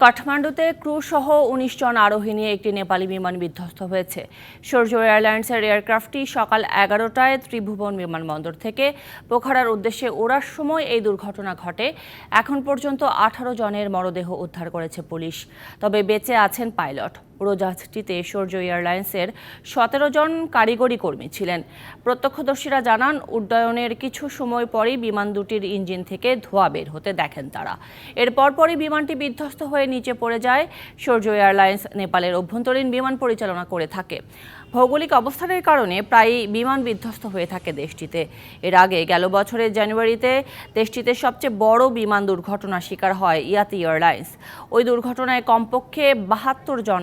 কাঠমান্ডুতে crew সহ উনিশ জন আরোহী নিয়ে একটি নেপালি বিমান বিধ্বস্ত হয়েছে। সৌর্য এয়ারলাইন্সের এয়ারক্রাফটটি সকাল এগারোটায় ত্রিভুবন বিমানবন্দর থেকে পোখারার উদ্দেশ্যে ওড়ার সময় এই দুর্ঘটনা ঘটে। এখন পর্যন্ত আঠারো জনের মরদেহ উদ্ধার করেছে পুলিশ। তবে বেঁচে আছেন পাইলট। উড়োজাহাজটিতে সৌর্য এয়ারলাইন্সের সতেরো জন কারিগরি কর্মী ছিলেন। প্রত্যক্ষদর্শীরা জানান, উড্ডয়নের কিছু সময় পরেই বিমান দুটির ইঞ্জিন থেকে ধোঁয়া বের হতে দেখেন তারা। এর পরপরই বিমানটি বিধ্বস্ত হয়ে নিচে পড়ে যায়। সৌর্য এয়ারলাইন্স নেপালের অভ্যন্তরীণ বিমান পরিচালনা করে থাকে। ভৌগোলিক অবস্থানের কারণে প্রায়ই বিমান বিধ্বস্ত হয়ে থাকে দেশটিতে। এর আগে গেল বছরের জানুয়ারিতে দেশটিতে সবচেয়ে বড় বিমান দুর্ঘটনার শিকার হয় ইয়াতি এয়ারলাইন্স। ওই দুর্ঘটনায় কমপক্ষে বাহাত্তর জন